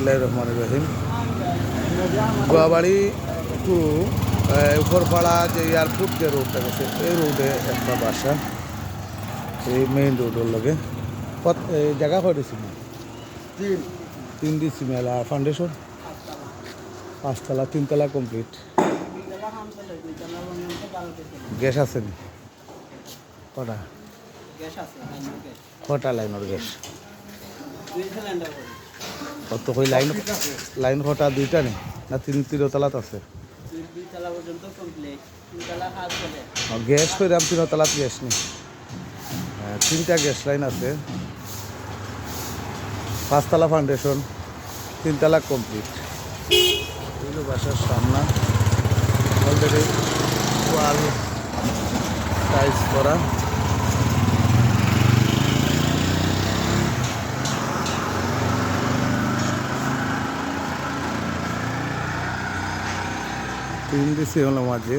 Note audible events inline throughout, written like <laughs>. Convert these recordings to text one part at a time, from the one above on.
বিসমিল্লাহ রহমান রহিম। গোয়াবাড়ি টু উপরপাড়া যে এয়ারপোর্ট যে রোডটা গেছে এই রোডে একটা বাসা এই মেইন রোডের লগে। কত জায়গা কয় দিছিল তিন। দিছি মেলা ফাউন্ডেশন পাঁচতলা তিনতলা কমপ্লিট গ্যাস আছে নি? কটা? কটা লাইনের গ্যাস? কত কই লাইন লাইন কটা দুইটা নেই না তিন তিনতলাত আছে? গ্যাস কইরাম তিনতলাত গ্যাস নেই তিনটা গ্যাস লাইন আছে। পাঁচতলা ফাউন্ডেশন তিনতলা কমপ্লিট এগুলো বাসার সামনা। অলরেডি ওয়াল টাইলস করা। তিন দিছি হলো মাঝে।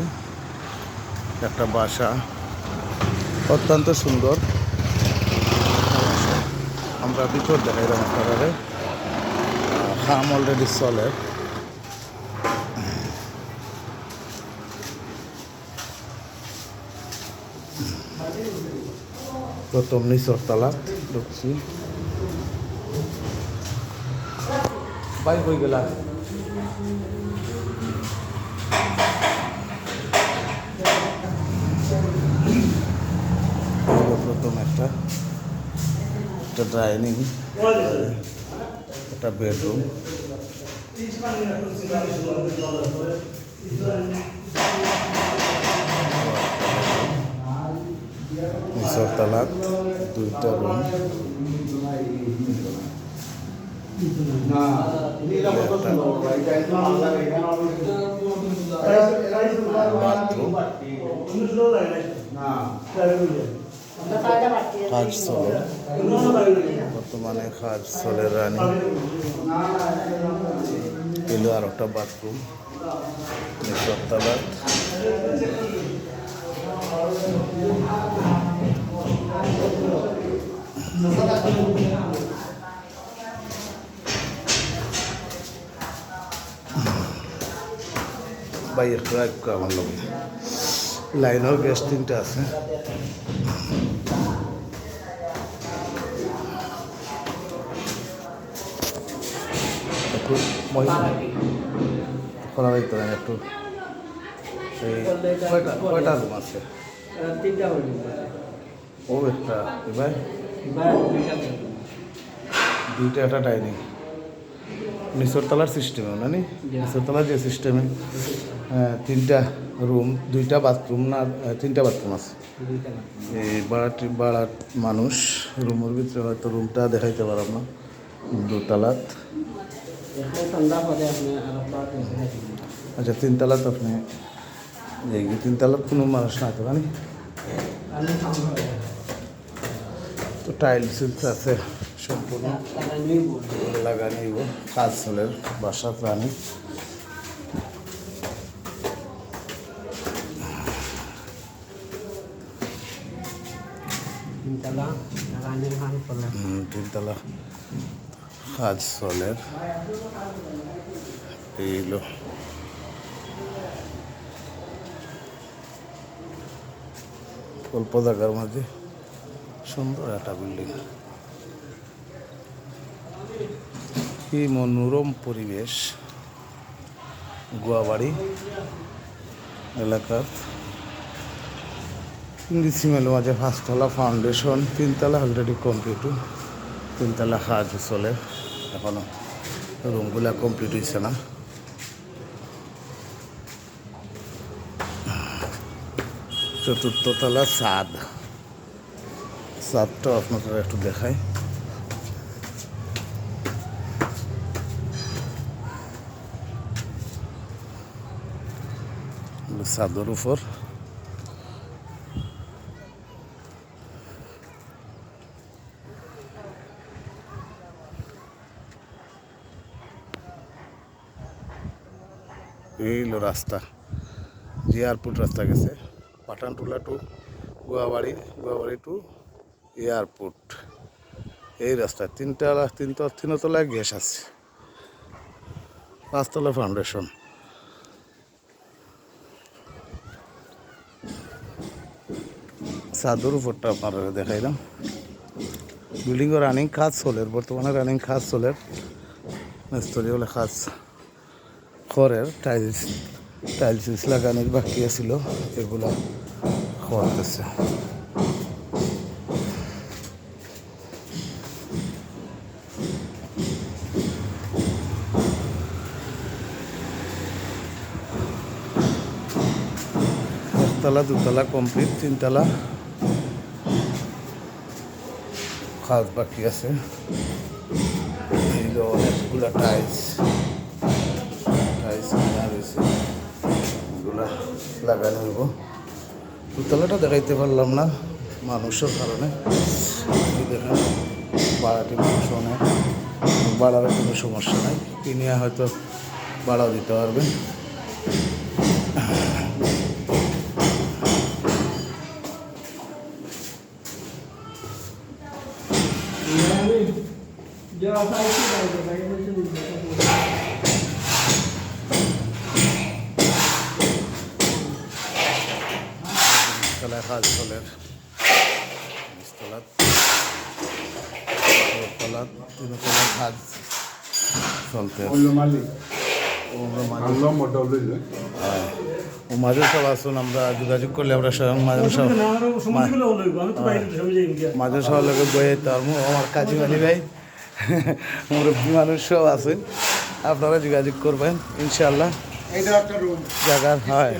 একটা বাসা। অত্যন্ত সুন্দর। আমরা ভিতর দেখাইলাম আপনারা খাম অলরেডি চলে। প্রথম নিচর তালা ঢুকছি। বাই হয়ে গেলা হলো একটা একটা ডাইনিং একটা বেডরুম। নিচর তালাত দুইটা রুম। বাথরুম। চলে। বর্তমানে চলে রানি। এলো আর একটা বাথরুম বাইরে ড্রাইভ করে আমার লগে। লাইনের গ্যাস তিনটা আছে। একটু খোলা পারেন একটু এই কয়টা রুম আছে? ও একটা এবার? দুইটা একটা ডাইনিং নিচর তলার সিস্টেমে না নি নিচর তলার যে সিস্টেমে তিনটা রুম দুইটা বাথরুম না তিনটা বাথরুম আছে। এই বাড়াটি বাড়ার মানুষ রুমের ভিতরে হয়তো রুমটা দেখাইতে পারলাম না দোতলাত আচ্ছা তিনতলাত আপনি এই তিনতলাত কোনো মানুষ না তো খাব তো টাইলস আছে। সম্পূর্ণ বলব। কাজ চলে বাসা প্রাণী। তিনতলা কাজ অল্প জায়গার মাঝে সুন্দর একটা বিল্ডিং কি মনোরম পরিবেশ। গুয়াবাড়ি এলাকার ইংলিশ মেলো মাঝে পাঁচতলা ফাউন্ডেশন, তিনতলা অলরেডি কমপ্লিট তিনতলা কাজ চলে। এখনও রুমগুলা কমপ্লিট হয়েছে না। চতুর্থ তলা ছাদ। ছাদটা আপনাদের একটু দেখাই ছাদের উপর এই হলো রাস্তা। এয়ারপোর্ট রাস্তা গেছে। Pathantula to Guabari Guabari to airport. এই রাস্তা তিনটা তিনটা তিনতলায় গ্যাস আছে। পাঁচতলা ফাউন্ডেশন চাদর উপরটা আপনারা দেখাইলাম বিল্ডিং রানিং কাজ চলে বর্তমানে রানিং কাজ চলে মিস্ত্রি বলে কাজ খড়ের টাইলস টাইলস লাগানোর বাকি আছিল এগুলা করতেছে একতলা, দুতলা কমপ্লিট তিনতলা। কাজ বাকি আছে। অনেকগুলা টাইলস টাইলস নেওয়া রয়েছে এগুলা লাগানো হইব। দুতলাটা দেখাইতে পারলাম না, মানুষের কারণে। দেখেন ভাড়াটি মানুষ অনেক। ভাড়ার কোনো সমস্যা নাই। কিনে হয়তো ভাড়াও দিতে পারবেন। তলাত চলতে মাঝে- আল্লাহ মডেল লইলে হ্যাঁ। ও মাঝে সব আসুন আমরা যোগাযোগ করলে আমরা স্বয়ং মাঝে সব মাঝে সব লোকে বয়ে তার আমার কাজী মালি ভাই। <laughs> মুরব্বী মানুষ সব আছেন আপনারা যোগাযোগ করবেন ইনশাল্লাহ জায়গার হয়।